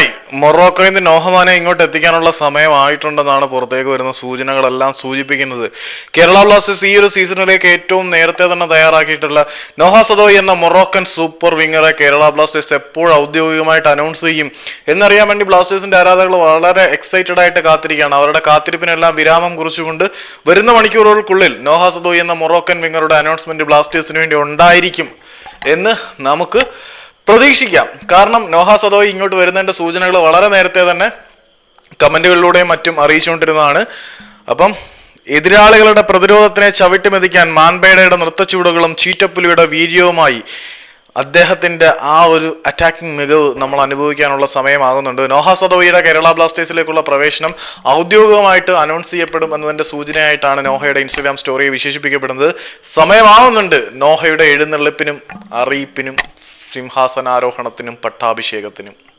ഔദ്യോഗികമായി മൊറോക്കോയിൽ നിന്ന് നോഹമാനെ ഇങ്ങോട്ട് എത്തിക്കാനുള്ള സമയമായിട്ടുണ്ടെന്നാണ് പുറത്തേക്ക് വരുന്ന സൂചനകളെല്ലാം സൂചിപ്പിക്കുന്നത്. കേരള ബ്ലാസ്റ്റേഴ്സ് ഈ ഒരു സീസണിലേക്ക് ഏറ്റവും നേരത്തെ തന്നെ തയ്യാറാക്കിയിട്ടുള്ള നോഹ സദോയ് എന്ന മൊറോക്കൻ സൂപ്പർ വിങ്ങറെ കേരള ബ്ലാസ്റ്റേഴ്സ് എപ്പോൾ ഔദ്യോഗികമായിട്ട് അനൗൺസ് ചെയ്യും? എന്നറിയാൻ വേണ്ടി ബ്ലാസ്റ്റേഴ്സിന്റെ ആരാധകർ വളരെ എക്സൈറ്റഡ് ആയിട്ട് കാത്തിരിക്കുകയാണ്. അവരുടെ കാത്തിരിപ്പിനെല്ലാം വിരാമം കുറിച്ചുകൊണ്ട് വരുന്ന മണിക്കൂറുകൾക്കുള്ളിൽ നോഹ സദോയ് എന്ന മൊറോക്കൻ വിങ്ങറുടെ അനൗൺസ്മെന്റ് ബ്ലാസ്റ്റേഴ്സിന് വേണ്ടി ഉണ്ടായിരിക്കും എന്ന് നമുക്ക് പ്രതീക്ഷിക്കാം. കാരണം നോഹ സദോയ് ഇങ്ങോട്ട് വരുന്നതിന്റെ സൂചനകൾ വളരെ നേരത്തെ തന്നെ കമന്റുകളിലൂടെയും മറ്റും അറിയിച്ചുകൊണ്ടിരുന്നതാണ്. അപ്പം എതിരാളികളുടെ പ്രതിരോധത്തിനെ ചവിട്ടിമെതിക്കാൻ മാൻപേടയുടെ നൃത്തച്ചുവടുകളും ചീറ്റപ്പുലിയുടെ വീര്യവുമായി അദ്ദേഹത്തിന്റെ ആ ഒരു അറ്റാക്കിംഗ് മികവ് നമ്മൾ അനുഭവിക്കാനുള്ള സമയമാകുന്നുണ്ട്. നോഹ സദോയിയുടെ കേരള ബ്ലാസ്റ്റേഴ്സിലേക്കുള്ള പ്രവേശനം ഔദ്യോഗികമായിട്ട് അനൗൺസ് ചെയ്യപ്പെടും എന്നതിന്റെ സൂചനയായിട്ടാണ് നോഹയുടെ ഇൻസ്റ്റഗ്രാം സ്റ്റോറിയെ വിശേഷിപ്പിക്കപ്പെടുന്നത്. സമയമാവുന്നുണ്ട് നോഹയുടെ എഴുന്നള്ളിപ്പിനും അറിയിപ്പിനും സിംഹാസനാരോഹണത്തിനും പട്ടാഭിഷേകത്തിനും